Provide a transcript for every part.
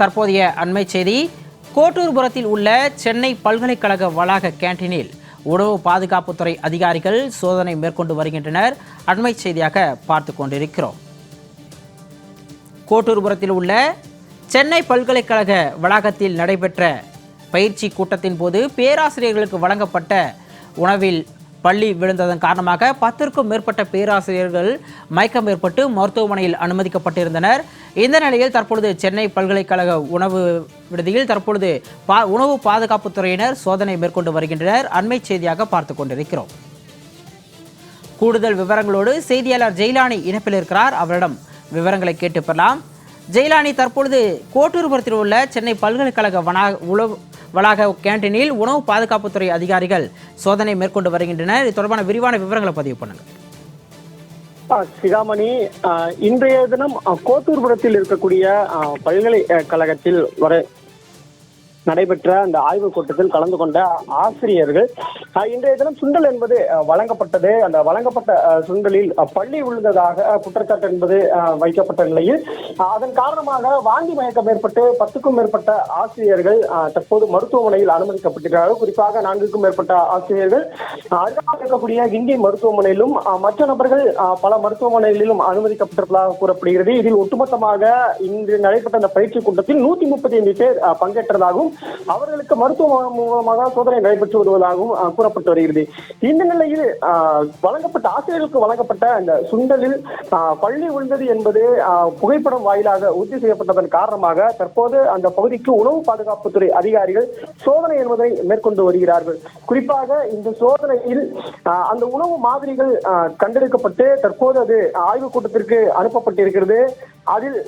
தற்போதைய அண்மை செய்தி கோட்டூர்புரத்தில் உள்ள சென்னை பல்கலைக்கழக வளாக கேண்டீனில் உணவு பாதுகாப்புத்துறை அதிகாரிகள் சோதனை மேற்கொண்டு வருகின்றனர். அண்மை செய்தியாக பார்த்து கொண்டிருக்கிறோம். கோட்டூர்புரத்தில் உள்ள சென்னை பல்கலைக்கழக வளாகத்தில் நடைபெற்ற பயிற்சி கூட்டத்தின் போது பேராசிரியர்களுக்கு வழங்கப்பட்ட உணவில் பள்ளி விழுந்ததன் காரணமாக பத்திற்கும் மேற்பட்ட பேராசிரியர்கள் மயக்கம் ஏற்பட்டு மருத்துவமனையில் அனுமதிக்கப்பட்டிருந்தனர். இந்த நிலையில் தற்பொழுது சென்னை பல்கலைக்கழக உணவு விடுதியில் தற்பொழுது பா உணவு பாதுகாப்புத்துறையினர் சோதனை மேற்கொண்டு வருகின்றனர். அண்மை செய்தியாக பார்த்து கொண்டிருக்கிறோம். கூடுதல் விவரங்களோடு செய்தியாளர் ஜெயிலானி இணைப்பில் இருக்கிறார். அவரிடம் விவரங்களை கேட்டு பெறலாம். ஜெயிலானி தற்பொழுது கோட்டூர்புரத்தில் உள்ள சென்னை பல்கலைக்கழக வனா உணவு வளாக கேண்டீனில் உணவு பாதுகாப்புத்துறை அதிகாரிகள் சோதனை மேற்கொண்டு வருகின்றனர். இது தொடர்பான விரிவான விவரங்களை பதிவு பண்ணுங்கள். சிகாமணி இன்றைய தினம் கோத்தூர்புரத்தில் இருக்கக்கூடிய பல்கலைக்கழகத்தில் வர நடைபெற்ற அந்த ஆய்வுக் கூட்டத்தில் கலந்து கொண்ட ஆசிரியர்கள் இன்றைய தினம் சுண்டல் என்பது வழங்கப்பட்டது. அந்த வழங்கப்பட்ட சுண்டலில் பள்ளி விழுந்ததாக குற்றச்சாட்டு என்பது வைக்கப்பட்ட நிலையில் அதன் காரணமாக வாங்கி மயக்கம் ஏற்பட்டு பத்துக்கும் மேற்பட்ட ஆசிரியர்கள் தற்போது மருத்துவமனையில் அனுமதிக்கப்பட்டிருக்கிறார்கள். குறிப்பாக நான்குக்கும் மேற்பட்ட ஆசிரியர்கள் அருகாமல் இருக்கக்கூடிய கிண்டி மருத்துவமனையிலும் மற்ற நபர்கள் பல மருத்துவமனைகளிலும் அனுமதிக்கப்பட்டிருப்பதாக கூறப்படுகிறது. இதில் ஒட்டுமொத்தமாக இன்று நடைபெற்ற அந்த பயிற்சி கூட்டத்தில் நூத்தி முப்பத்தி ஐந்து பேர் பங்கேற்றதாகவும் அவர்களுக்கு மருத்துவ மூலமாக சோதனை நடைபெற்று வருவதாகவும் கூறப்பட்டு வருகிறது. இந்த நிலையில் வழங்கப்பட்ட ஆசிரியர்களுக்கு வழங்கப்பட்ட அந்த சுண்டலில் பள்ளி விழுந்தது என்பது புகைப்படம் வாயிலாக உறுதி செய்யப்பட்டதன் காரணமாக தற்போது அந்த பகுதிக்கு உணவு பாதுகாப்புத்துறை அதிகாரிகள் சோதனை என்பதை மேற்கொண்டு வருகிறார்கள். குறிப்பாக இந்த சோதனையில் அந்த உணவு மாதிரிகள் கண்டெடுக்கப்பட்டு தற்போது அது ஆய்வுக் கூட்டத்திற்கு அனுப்பப்பட்டிருக்கிறது. அதில்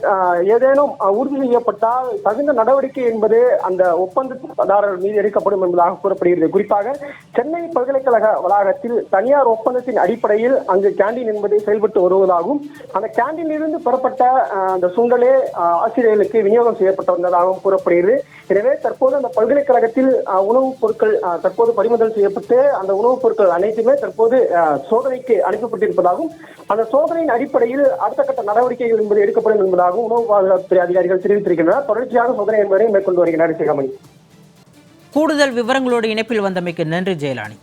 ஏதேனும் உறுதி செய்யப்பட்டால் தகுந்த நடவடிக்கை என்பது அந்த ஒப்பந்ததாரர் மீது எடுக்கப்படும் என்பதாக கூறப்படுகிறது. குறிப்பாக சென்னை பல்கலைக்கழக வளாகத்தில் தனியார் ஒப்பந்தத்தின் அடிப்படையில் அங்கு கேண்டீன் என்பது செயல்பட்டு வருவதாகவும் அந்த கேண்டீனில் இருந்து பெறப்பட்ட அந்த சுண்டலே ஆசிரியர்களுக்கு விநியோகம் செய்யப்பட்டு வந்ததாகவும் கூறப்படுகிறது. எனவே தற்போது அந்த பல்கலைக்கழகத்தில் உணவுப் பொருட்கள் தற்போது பறிமுதல் செய்யப்பட்டு அந்த உணவுப் பொருட்கள் அனைத்துமே தற்போது சோதனைக்கு அனுப்பப்பட்டிருப்பதாகவும் அந்த சோதனையின் அடிப்படையில் அடுத்த கட்ட நடவடிக்கைகள் என்பது எடுக்கப்படும் என்பதாகவும் உணவு பாதுகாப்புத்துறை அதிகாரிகள் தெரிவித்திருக்கின்றனர். தொடர்ச்சியாக சோதனை என்பதை மேற்கொண்டு வருகின்றனர் சிகாமணி. கூடுதல் விவரங்களோடு இணைப்பில் வந்தமைக்கு நன்றி ஜெயலானி